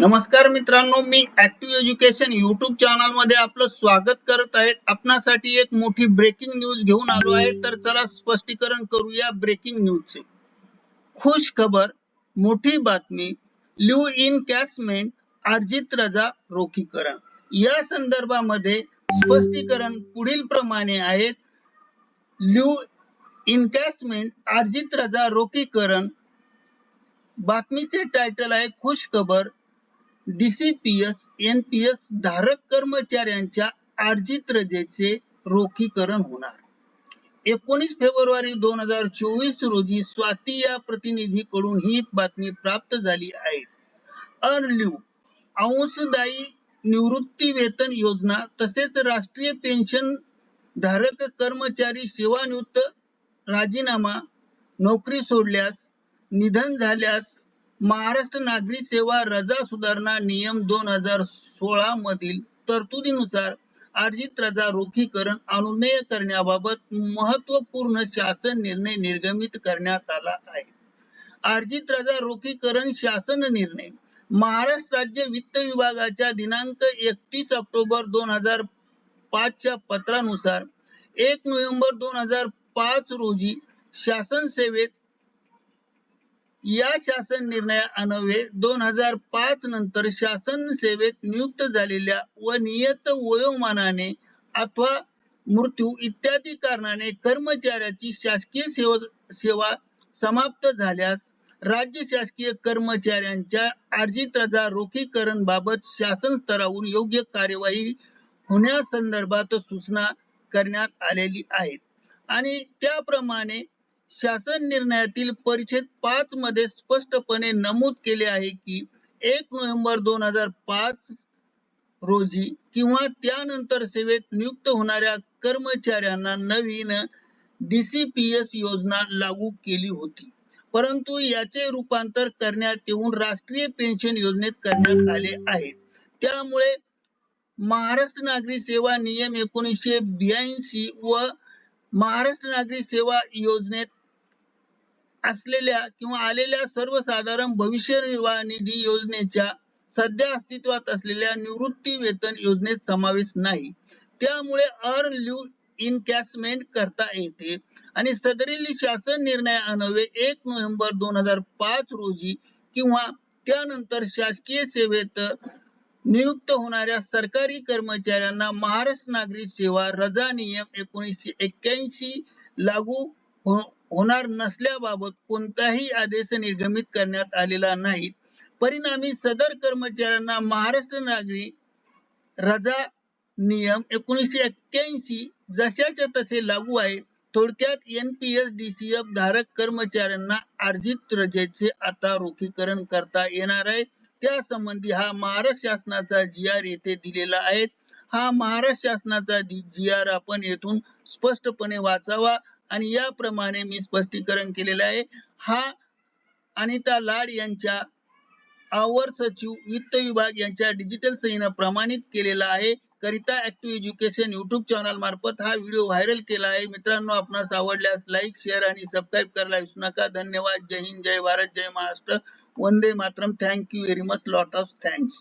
नमस्कार मित्रांनो मी ऍक्टिव्ह एज्युकेशन युट्यूब चॅनलमध्ये आपलं स्वागत करत आहे. आपणासाठी एक मोठी ब्रेकिंग न्यूज घेऊन आलो आहे. तर चला स्पष्टीकरण करूया ब्रेकिंग न्यूजचे खुश खबर मोठी बातमी लिव्ह इन कॅसमेंट अर्जित रजा रोखीकरण या संदर्भामध्ये स्पष्टीकरण पुढील प्रमाणे आहेत लिव्ह इनकॅसमेंट अर्जित रजा रोखीकरण बातमीचे टायटल आहे खुश खबर डीसीपीएस एनपीएस धारक कर्मचाऱ्यांच्या अर्जित रजेचे रोखीकरण होणार. एकोणीस फेब्रुवारी दोन हजार चोवीस रोजी स्वाती या प्रतिनिधीकडून ही बातमी प्राप्त झाली आहे. अर्नल्यू अंशदायी निवृत्ती वेतन योजना तसेच राष्ट्रीय पेन्शन धारक कर्मचारी सेवानिवृत्त राजीनामा नोकरी सोडल्यास निधन झाल्यास महाराष्ट्र नागरी सेवा रजा सुधारणा नियम दोन हजार सोळा मधील तरतुदीनुसार अर्जित रजा रोखीकरण अनुनय करण्याबाबत महत्त्वपूर्ण शासन निर्णय निर्गमित करण्यात आला आहे. अर्जित रजा रोखीकरण शासन निर्णय. महाराष्ट्र राज्य वित्त विभागाच्या दिनांक एकतीस ऑक्टोबर दोन हजार पाचच्या पत्रानुसार एक नोव्हेंबर दोन हजार पाच रोजी शासन सेवेत या शासन निर्णयान्वये दोन हजार पाच नंतर शासन सेवेत नियुक्त झालेल्या व नियत वयोमानाने अथवा मृत्यू इत्यादी कारणाने कर्मचाऱ्याची शासकीय सेवा सेवा समाप्त झाल्यास राज्य शासकीय कर्मचाऱ्यांच्या अर्जित रजा रोखीकरण बाबत शासन स्तरावरून योग्य कार्यवाही होण्यासंदर्भात सूचना करण्यात आलेली आहेत. आणि त्याप्रमाणे शासन निर्णयातील परिच्छेद पाच मध्ये स्पष्टपणे नमूद केले आहे की एक नोव्हेंबर दोन हजार पाच रोजी किंवा त्यानंतर सेवेत नियुक्त होणाऱ्या कर्मचाऱ्यांना नवीन डीसीपीएस योजना लागू केली होती. परंतु याचे रूपांतर करण्यात येऊन राष्ट्रीय पेन्शन योजनेत करण्यात आले आहे. त्यामुळे महाराष्ट्र नागरी सेवा नियम एकोणीसशे ब्याऐंशी व महाराष्ट्र नागरी सेवा योजनेत असलेल्या किंवा आलेल्या सर्वसाधारण भविष्य निर्वाह निधी योजनेच्या सध्या अस्तित्वात असलेल्या निवृत्ती वेतन योजनेत समावेश नाही. त्यामुळे अर्न लिव्ह इनकॅसमेंट करता येते. आणि सदरील शासन निर्णय अनवे एक नोव्हेंबर दोन हजार पाच रोजी किंवा त्यानंतर शासकीय सेवेत नियुक्त होणाऱ्या सरकारी कर्मचाऱ्यांना महाराष्ट्र नागरी सेवा रजा नियम एकोणीसशे एक्क्याऐंशी लागू हो होणार नसल्याबाबत कोणताही आदेश निर्गमित करण्यात आलेला नाही. परिणामी सदर कर्मचाऱ्यांना महाराष्ट्र नागरी रजा नियम एकोणीसशे एक्क्याऐंशी जशाच्या तसे लागू आहे. थोडक्यात N P S D C F धारक कर्मचाऱ्यांना अर्जित रजेचे आता रोखीकरण करता येणार आहे. त्या संबंधी हा महाराष्ट्र शासनाचा जी आर येथे दिलेला आहे. हा महाराष्ट्र शासनाचा जी आर आपण येथून स्पष्टपणे वाचावा. आणि याप्रमाणे मी स्पष्टीकरण केलेलं आहे. हा अनिता लाड यांच्या आवर सचिव वित्त विभाग यांच्या डिजिटल सहीनं प्रमाणित केलेला आहे. करिता ऍक्टिव्ह एज्युकेशन युट्यूब चॅनल मार्फत हा व्हिडिओ व्हायरल केला आहे. मित्रांनो आपणास आवडल्यास लाईक शेअर आणि सबस्क्राईब करायला विसरू नका. धन्यवाद. जय हिंद. जय भारत. जय महाराष्ट्र. वंदे Mataram. Thank you very much lot of thanks